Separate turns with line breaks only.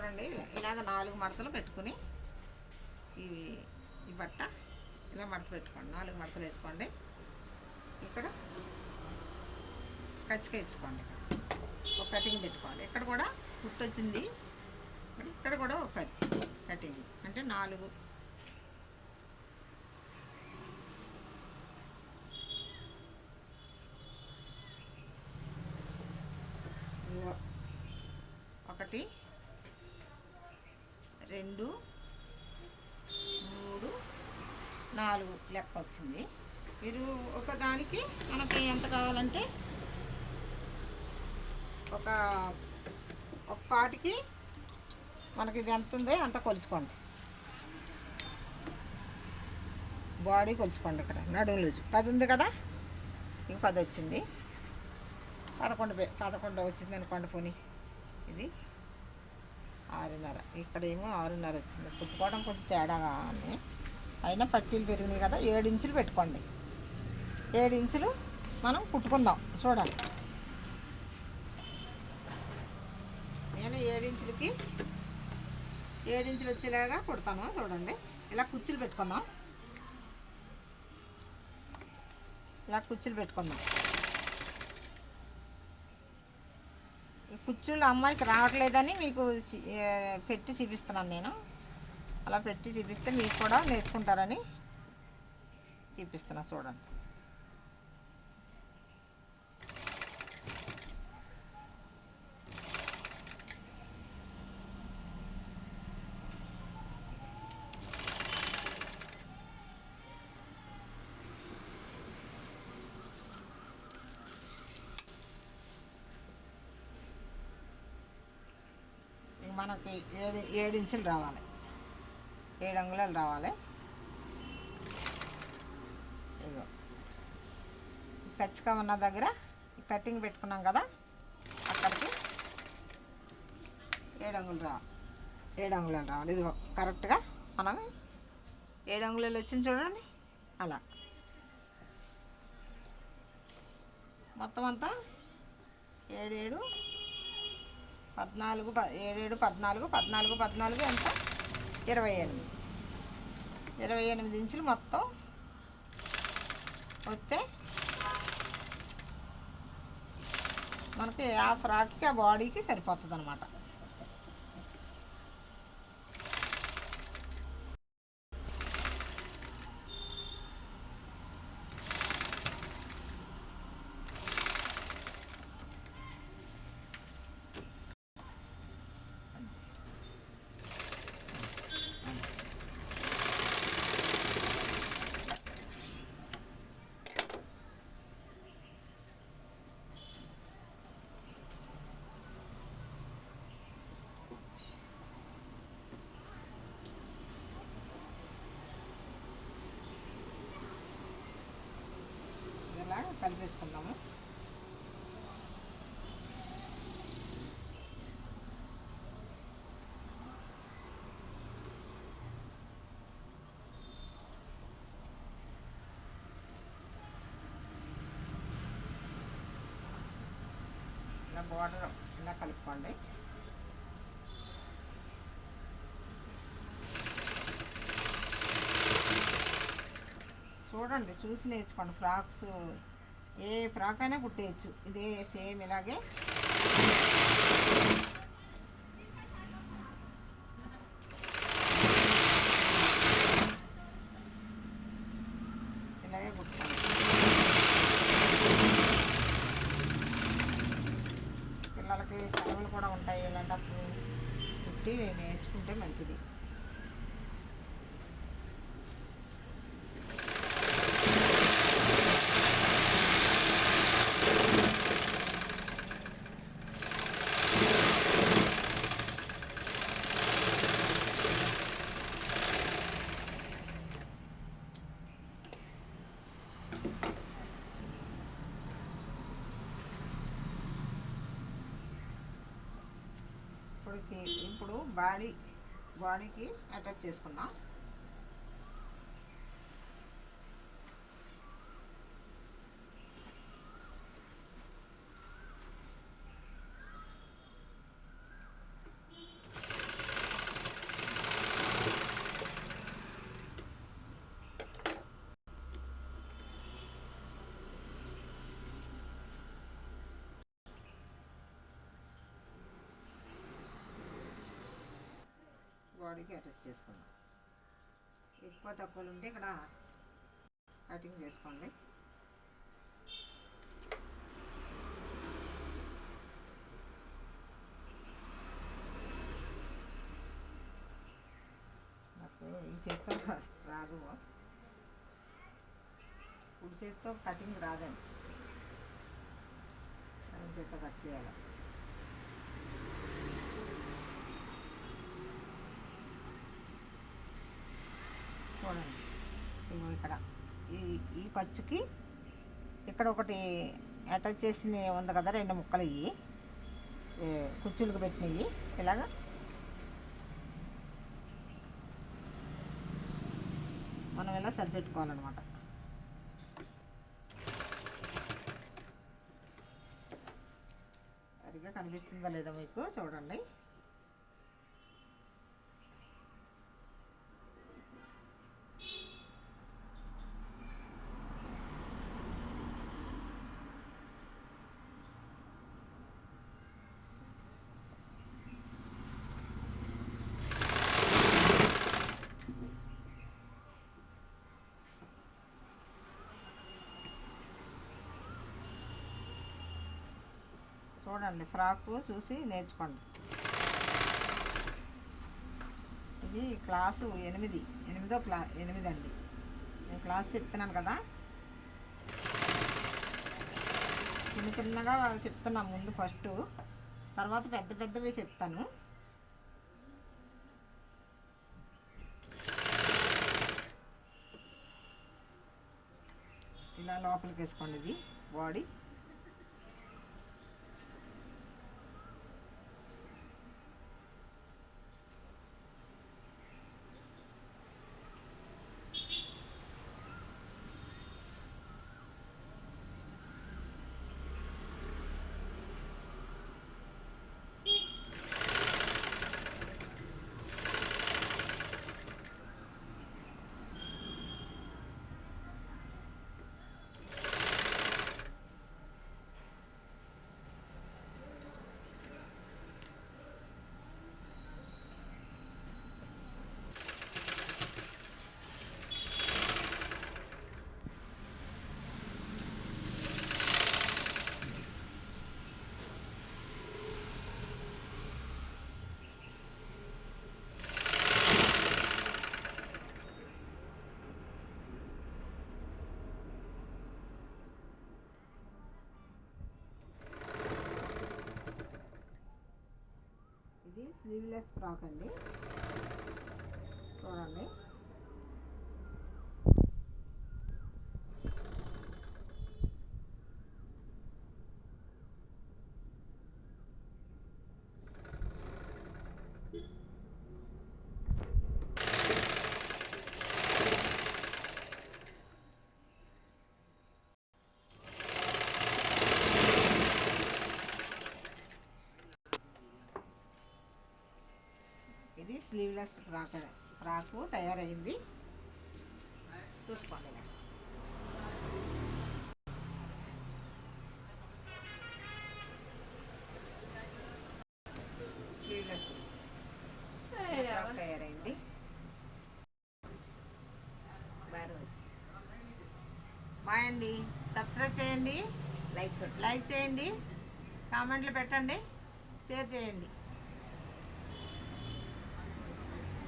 చూడండి. ఇలాగ నాలుగు మడతలు పెట్టుకుని ఇవి ఈ బట్ట ఇలా మడత పెట్టుకోండి. నాలుగు మడతలు వేసుకోండి. ఇక్కడ కచ్చిక ఇచ్చుకోండి ఒక కటింగ్ పెట్టుకోవాలి. ఇక్కడ కూడా కుట్టు వచ్చింది. ఇక్కడ కూడా ఒక కటింగ్. అంటే నాలుగు. ఒకటి. రెండు మూడు నాలుగు లెక్క వచ్చింది మీరు ఒకదానికి మనకి ఎంత కావాలంటే ఒక ఒక పాటికి మనకి ఇది ఎంత ఉందో అంత కొలుసుకోండి. బాడీ కొలుసుకోండి ఇక్కడ నడుము లూజు. పది ఉంది కదా? ఇంక పది వచ్చింది పదకొండు పదకొండు వచ్చింది అనుకోండి పోనీ. ఇది ఆరున్నర. ఇక్కడేమో ఆరున్నర వచ్చింది. కుట్టుకోవడం కొంచెం తేడాగా అని అయినా పట్టీలు పెరిగినాయి కదా ఏడు ఇంచులు పెట్టుకోండి. ఏడు ఇంచులు మనం కుట్టుకుందాం. చూడాలి. నేను ఏడించులకి ఏడించులు వచ్చేలాగా కుడతాను. చూడండి. ఇలా కుచ్చులు పెట్టుకుందాం. ఇలా కుచ్చులు పెట్టుకుందాం ఈ కుచ్చుళ్ళు అమ్మాయికి రావట్లేదని మీకు పెట్టి చూపిస్తున్నాను నేను. అలా పెట్టి చూపిస్తే మీకు కూడా నేర్చుకుంటారని చూపిస్తున్నా చూడండి. మనకి ఏడు ఏడు ఇంచులు రావాలి. ఏడు అంగుళాలు రావాలి. ఇగో పెచ్చక ఉన్న దగ్గర కటింగ్ పెట్టుకున్నాం కదా అక్కడికి ఏడు అంగుళాలు రావాలి. ఏడు అంగుళాలు రావాలి. ఇదిగో కరెక్ట్గా మనం ఏడు అంగుళాలు వచ్చింది చూడండి. అలా. మొత్తం అంతా ఏడేడు పద్నాలుగు ప ఏడేడు పద్నాలుగు పద్నాలుగు పద్నాలుగు ఎంత? ఇరవై ఎనిమిది. ఇరవై ఎనిమిది ఇంచులు మొత్తం వస్తే మనకి ఆ ఫ్రాక్కి ఆ బాడీకి సరిపోతుంది అనమాట ఇలా కలిపేసుకుందాము ఇలా బోర్డర్ ఇలా కలుపుకోండి. చూడండి చూసి నేర్చుకోండి ఫ్రాక్స్ ఏ ఫ్రాక్ అయినా కుట్టేయచ్చు. ఇదే సేమ్ ఇలాగే. ఇలాగే ఇప్పుడు బాడీ బాడీకి అటాచ్ చేసుకున్నాం బాడీకి అటాచ్ చేసుకుందాం. ఎక్కువ తక్కువలు ఉంటే ఇక్కడ కటింగ్ చేసుకోండి. నాకు ఈ చేత్తో రాదు. కుడి చేత్తో కటింగ్ రాదండి. చేత్తో కట్ చేయాలి చూడండి ఇగో ఇక్కడ. ఈ ఈ ఖర్చుకి ఇక్కడ ఒకటి అటాచ్ చేసింది ఉంది కదా రెండు ముక్కలు ఇవి కుర్చీలకు పెట్టినవి. ఇలాగా. మనం ఇలా సరిపెట్టుకోవాలన్నమాట. సరిగ్గా కనిపిస్తుందా లేదా మీకు? చూడండి. చూడండి ఫ్రాకు చూసి నేర్చుకోండి. ఇది క్లాసు ఎనిమిది ఎనిమిదో క్లా ఎనిమిది అండి నేను క్లాస్ చెప్తున్నాను కదా. చిన్న చిన్నగా చెప్తున్నా ముందు ఫస్ట్. తర్వాత పెద్ద పెద్దవి చెప్తాను. ఇలా లోపలికి వేసుకోండి ఇది బాడీ ఇది స్లీవ్లెస్ ఫ్రాక్ అండి. చూడండి. ఇది స్లీవ్లెస్ ఫ్రాక్ ఫ్రాకు తయారైంది. చూసుకోండి స్లీవ్లెస్ ఫ్రాక్ తయారైంది. బాయ్ అండి. సబ్స్క్రైబ్ చేయండి.
లైక్
లైక్ చేయండి. కామెంట్లు పెట్టండి. షేర్ చేయండి.